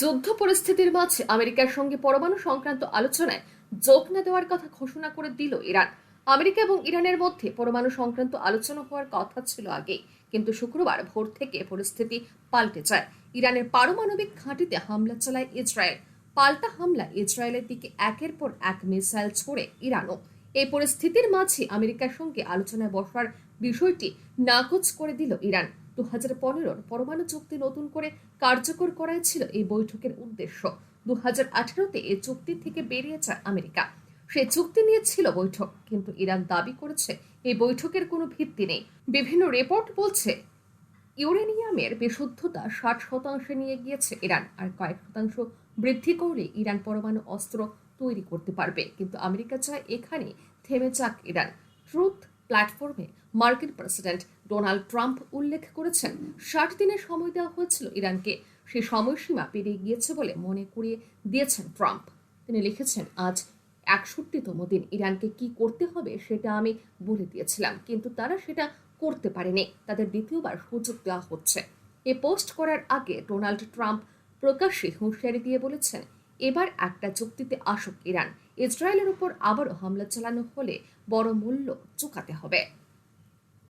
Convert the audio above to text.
যুদ্ধ পরিস্থিতির মাঝে আমেরিকার সঙ্গে পরমাণু সংক্রান্ত আলোচনায় যোগ না দেওয়ার কথা ঘোষণা করে দিল ইরান। আমেরিকা এবং ইরানের মধ্যে পরমাণু সংক্রান্ত আলোচনা হওয়ার কথা ছিল আগেই, কিন্তু শুক্রবার ভোর থেকে পরিস্থিতি পাল্টে যায়। ইরানের পারমাণবিক ঘাঁটিতে হামলা চালায় ইসরায়েল। পাল্টা হামলা ইসরায়েলের দিকে একের পর এক মিসাইল ছড়ে ইরানও। এই পরিস্থিতির মাঝে আমেরিকার সঙ্গে আলোচনায় বসার বিষয়টি নাকচ করে দিল ইরান। দু হাজার পনেরোর পরমাণু চুক্তি নতুন করে কার্যকর করাই ছিল এই বৈঠকের উদ্দেশ্য। দু হাজার আঠারোতে এই চুক্তি থেকে বেরিয়ে যায় আমেরিকা। সেই চুক্তি নিয়ে ছিল বৈঠক, কিন্তু ইরান দাবি করেছে এই বৈঠকের কোনো ভিত্তি নেই। বিভিন্ন রিপোর্ট বলছে, ইউরেনিয়ামের বিশুদ্ধতা ষাট শতাংশে নিয়ে গিয়েছে ইরান, আর কয়েক শতাংশ বৃদ্ধি করলে ইরান পরমাণু অস্ত্র তৈরি করতে পারবে। কিন্তু আমেরিকা চায় এখানে থেমে যাক ইরান। ট্রুথ প্ল্যাটফর্মে মার্কিন প্রেসিডেন্ট ডোনাল্ড ট্রাম্প উল্লেখ করেছেন, ষাট দিনের সময় দেওয়া হয়েছিল ইরানকে। সেই সময়সীমা পেরিয়ে গিয়েছে বলে মনে করিয়ে দিয়েছেন ট্রাম্প। তিনি লিখেছেন, আজ একষট্টিতম দিন, ইরানকে কি করতে হবে সেটা আমি বলে দিয়েছিলাম, কিন্তু তারা সেটা করতে পারেনি। তাদের দ্বিতীয়বার সুযোগ দেওয়া হচ্ছে। এ পোস্ট করার আগে ডোনাল্ড ট্রাম্প প্রকাশ্যে হুঁশিয়ারি দিয়ে বলেছেন, এবার একটা চুক্তিতে আসুক ইরান। ইসরায়েলের উপর আবারও হামলা চালানো হলে বড় মূল্য চুকাতে হবে।